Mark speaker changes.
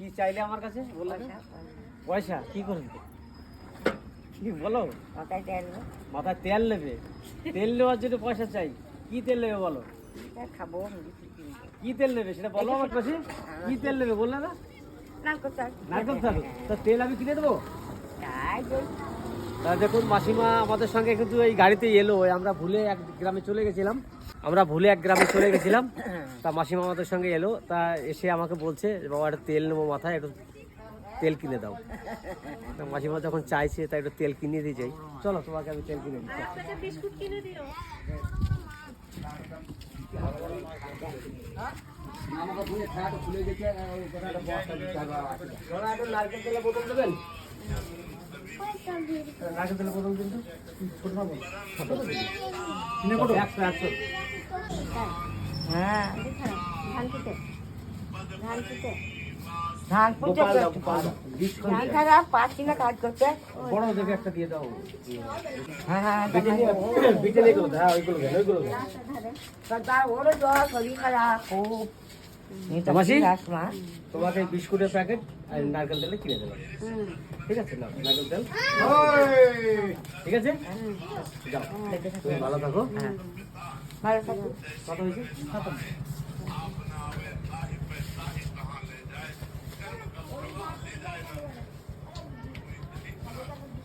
Speaker 1: কি চাইলে আমার কাছে? বললে তো? পয়সা কি করবে? কি বলো?
Speaker 2: মাথায় তেল
Speaker 1: মাথায় তেল নেবে। তেল নেওয়ার জন্য পয়সা চাই। কি তেল নেবে বলো?
Speaker 2: খাব
Speaker 1: কি তেল নেবে সেটা বলো আমার কাছে। কি তেল নেবে বললে না?
Speaker 2: নারকোল তেল
Speaker 1: নারকেল তেল তো তেল আমি কিনে দেবো? দেখুন মাসিমা আমাদের সঙ্গে কিন্তু এই গাড়িতে এলো। আমরা ভুলে এক গ্রামে চলে গেছিলাম। আমরা ভুলে এক গ্রামে চলে গেছিলাম। তা মাসিমা আমাদের সঙ্গে এলো। তা এসে আমাকে বলছে বাবা একটা তেল নেব মাথায় একটু তেল কিনে দাও। তা মাসিমা যখন চাইছে তাই একটু তেল কিনে দিয়ে যাই। চলো তোমাকে আমি তেল কিনে দিচ্ছি নারকেল বোতল কিন্তু
Speaker 2: কাজ করতে।
Speaker 1: বড় দেখে একটা দিয়ে দাও।
Speaker 2: হ্যাঁ হ্যাঁ
Speaker 1: হ্যাঁ ওইগুলো ওইগুলো
Speaker 2: জ্বর শরীর খারাপ। খুব
Speaker 1: মাসি? তোমাকে বিস্কুটের প্যাকেট আর নারকেল তেলে কিনে দেবো। ঠিক আছে না নারকেল তেল। ঠিক আছে? যাও ভালো থাকো।
Speaker 2: ভালো থাকো।
Speaker 1: কত হয়েছে?